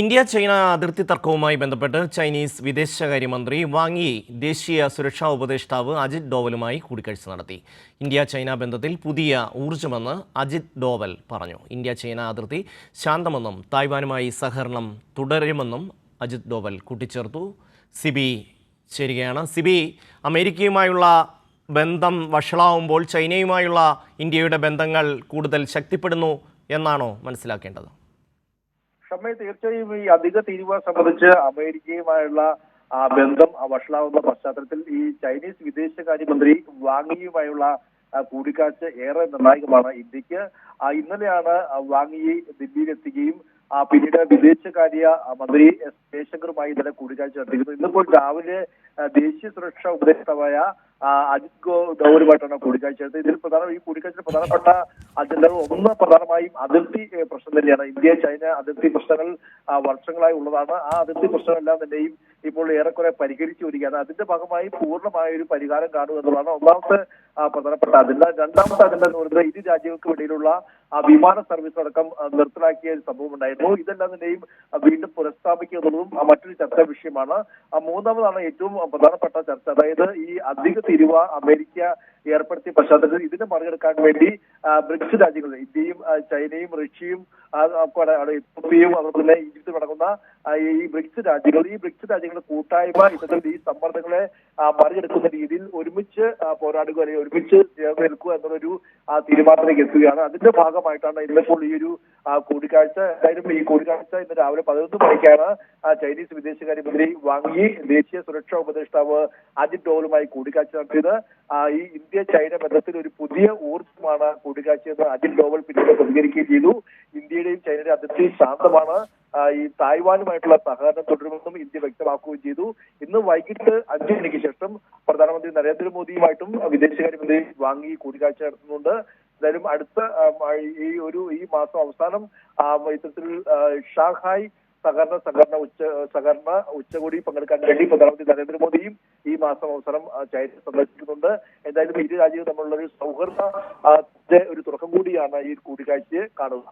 India China അതിർത്തി തർക്കവുമായി ബന്ധപ്പെട്ട് Chinese വിദേശകാര്യമന്ത്രി വാങ്ങി ദേശീയ സുരക്ഷാ ഉപദേഷ്ടാവ് അജിത് ഡോവലുമായി കൂടിക്കാഴ്ച നടത്തി. ഇന്ത്യ ചൈന ബന്ധത്തിൽ പുതിയ ഊർജമെന്ന് അജിത് ഡോവൽ പറഞ്ഞു. ഇന്ത്യ ചൈന അതിർത്തി ശാന്തമെന്നും തായ്വാനുമായി സഹകരണം തുടരുമെന്നും അജിത് ഡോവൽ കൂട്ടിച്ചേർത്തു. സിബി ചേരുകയാണ്. സിബി അമേരിക്കയുമായുള്ള ബന്ധം വഷളാവുമ്പോൾ ചൈനയുമായുള്ള ഇന്ത്യയുടെ ബന്ധങ്ങൾ കൂടുതൽ ശക്തിപ്പെടുന്നു എന്നാണോ മനസ്സിലാക്കേണ്ടത്? ഷമ്മെ തീർച്ചയായും ഈ അധിക തീരുവ സംബന്ധിച്ച് അമേരിക്കയുമായുള്ള ആ ബന്ധം വഷളാവുന്ന പശ്ചാത്തലത്തിൽ ഈ ചൈനീസ് വിദേശകാര്യമന്ത്രി വാങ്ങിയുമായുള്ള കൂടിക്കാഴ്ച ഏറെ നിർണായകമാണ് ഇന്ത്യയ്ക്ക്. ഇന്നലെയാണ് വാങ്ങിയെ വാങ്ങി ദില്ലിയിലെത്തുകയും ആ, പിന്നീട് വിദേശകാര്യ മന്ത്രി എസ് ജയശങ്കറുമായി ഇന്നലെ കൂടിക്കാഴ്ച നടത്തിയിരുന്നു. ഇന്നിപ്പോൾ രാവിലെ ദേശീയ സുരക്ഷാ ഉപദേഷ്ടാവായ അജിത് ഗോ ഡോവലുമായിട്ടാണ് കൂടിക്കാഴ്ച നടത്തിയത് ഇതിൽ പ്രധാന ഈ കൂടിക്കാഴ്ചയിൽ പ്രധാനപ്പെട്ട അജണ്ടകൾ ഒന്ന് പ്രധാനമായും അതിർത്തി പ്രശ്നം തന്നെയാണ്. ഇന്ത്യ ചൈന അതിർത്തി പ്രശ്നങ്ങൾ വർഷങ്ങളായി ഉള്ളതാണ്. ആ അതിർത്തി പ്രശ്നങ്ങളെല്ലാം തന്നെയും ഇപ്പോൾ ഏറെക്കുറെ പരിഹരിച്ചു വരികയാണ്. അതിന്റെ ഭാഗമായി പൂർണമായ ഒരു പരിഹാരം കാണുക എന്നുള്ളതാണ് ഒന്നാമത്തെ പ്രധാനപ്പെട്ട അജണ്ട രണ്ടാമത്തെ അജണ്ട എന്ന് പറയുന്നത് ഇരു രാജ്യങ്ങൾക്കും ഇടയിലുള്ള ആ, വിമാന സർവീസ് അടക്കം നിർത്തലാക്കിയ ഒരു സംഭവം ഉണ്ടായിരുന്നു. ഇതെല്ലാം തന്നെയും വീണ്ടും പുനഃസ്ഥാപിക്കുക എന്നുള്ളതും മറ്റൊരു ചർച്ചാ വിഷയമാണ്. മൂന്നാമതാണ് ഏറ്റവും പ്രധാനപ്പെട്ട ചർച്ച. അതായത് ഈ അധിക തിരുവ അമേരിക്ക ഏർപ്പെടുത്തിയ പശ്ചാത്തലത്തിൽ ഇതിനെ മറികടക്കാൻ വേണ്ടി ബ്രിക്സ് രാജ്യങ്ങൾ ഇന്ത്യയും ചൈനയും റഷ്യയും എത്യോപ്യയും അതുപോലെ തന്നെ ഈജിപ്തും അടങ്ങുന്ന ഈ ബ്രിക്സ് രാജ്യങ്ങൾ ഈ ബ്രിക്സ് രാജ്യങ്ങളുടെ കൂട്ടായ്മ ഇത്തരത്തിൽ ഈ സമ്മർദ്ദങ്ങളെ മറികടക്കുന്ന രീതിയിൽ ഒരുമിച്ച് പോരാടുക അല്ലെങ്കിൽ ഒരുമിച്ച് ചേർന്ന് നിൽക്കുക എന്നുള്ളൊരു തീരുമാനത്തിലേക്ക് എത്തുകയാണ്. അതിന്റെ ഭാഗമായിട്ടാണ് ഇന്നിപ്പോൾ ഈ ഒരു കൂടിക്കാഴ്ച. എന്തായാലും ഈ കൂടിക്കാഴ്ച ഇന്ന് രാവിലെ പതിനൊന്ന് മണിക്കാണ് ചൈനീസ് വിദേശകാര്യമന്ത്രി വാങ്ങി ദേശീയ സുരക്ഷാ ഉപദേഷ്ടാവ് അജിത് ഡോവലുമായി കൂടിക്കാഴ്ച നടത്തിയത്. ഈ ഇന്ത്യ ചൈന ബന്ധത്തിൽ ഒരു പുതിയ ഊർജമാണ് കൂടിക്കാഴ്ചയെന്ന് അജിത് ഡോവൽ പിന്നീട് പ്രതികരിക്കുകയും ചെയ്തു. ഇന്ത്യയുടെയും ചൈനയുടെയും അതിർത്തി ശാന്തമാണ്. ഈ തായ്വാനുമായിട്ടുള്ള സഹകരണം തുടരുമെന്നും ഇന്ത്യ വ്യക്തമാക്കുകയും ചെയ്തു. ഇന്ന് വൈകിട്ട് അഞ്ചു മണിക്ക് ശേഷം പ്രധാനമന്ത്രി നരേന്ദ്രമോദിയുമായിട്ടും വിദേശകാര്യമന്ത്രി വാങ്ങി കൂടിക്കാഴ്ച നടത്തുന്നുണ്ട്. എന്തായാലും അടുത്ത ഈ ഒരു ഈ മാസം അവസാനം ഇത്തരത്തിൽ ഷാങ്ഹായ് സഹകരണ സഹകരണ ഉച്ച സഹകരണ ഉച്ചകോടി പങ്കെടുക്കാൻ വേണ്ടി പ്രധാനമന്ത്രി നരേന്ദ്രമോദിയും ഈ മാസം അവസരം ചൈന സന്ദർശിക്കുന്നുണ്ട്. എന്തായാലും ഇരു രാജ്യവും തമ്മിലുള്ള ഒരു സൗഹൃദ ഒരു തുടക്കം കൂടിയാണ് ഈ കൂടിക്കാഴ്ചയെ കാണുക.